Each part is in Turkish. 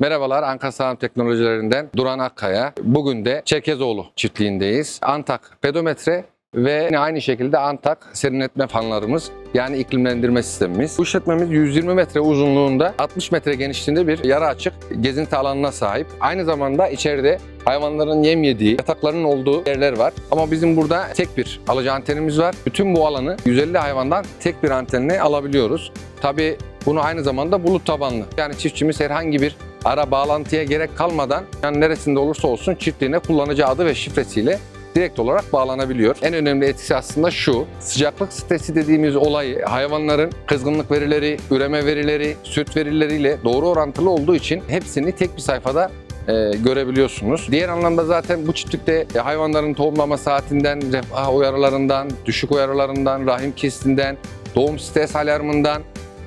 Merhabalar Ankara Sağlam Teknolojilerinden Duran Akkaya. Bugün de Çerkezoğlu çiftliğindeyiz. Antak pedometre ve yine aynı şekilde Antak serinletme fanlarımız yani iklimlendirme sistemimiz. Bu işletmemiz 120 metre uzunluğunda 60 metre genişliğinde bir yarı açık gezinti alanına sahip. Aynı zamanda içeride hayvanların yem yediği, yataklarının olduğu yerler var. Ama bizim burada tek bir alıcı antenimiz var. Bütün bu alanı 150 hayvandan tek bir antenle alabiliyoruz. Tabii bunu aynı zamanda bulut tabanlı. Yani çiftçimiz herhangi bir ara bağlantıya gerek kalmadan yani neresinde olursa olsun çiftliğine kullanıcı adı ve şifresiyle direkt olarak bağlanabiliyor. En önemli etkisi aslında şu. Sıcaklık stresi dediğimiz olayı hayvanların kızgınlık verileri, üreme verileri, süt verileriyle doğru orantılı olduğu için hepsini tek bir sayfada e, görebiliyorsunuz. Diğer anlamda zaten bu çiftlikte e, hayvanların tohumlama saatinden, refah uyarılarından, düşük uyarılarından, rahim kestinden, doğum stres alarmından,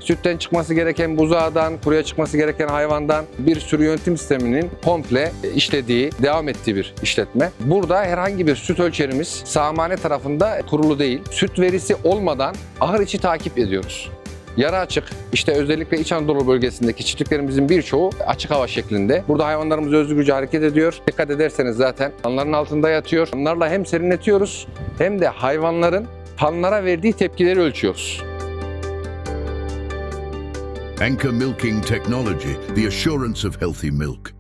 sütten çıkması gereken buzağdan, kuruya çıkması gereken hayvandan bir sürü yönetim sisteminin komple işlediği, devam ettiği bir işletme. Burada herhangi bir süt ölçerimiz sağmane tarafında kurulu değil. Süt verisi olmadan ahır içi takip ediyoruz. Yarı açık, işte özellikle İç Anadolu bölgesindeki çiftliklerimizin birçoğu açık hava şeklinde. Burada hayvanlarımız özgürce hareket ediyor. Dikkat ederseniz zaten fanların altında yatıyor. Onlarla hem serinletiyoruz hem de hayvanların fanlara verdiği tepkileri ölçüyoruz. Anchor Milking Technology, the assurance of healthy milk.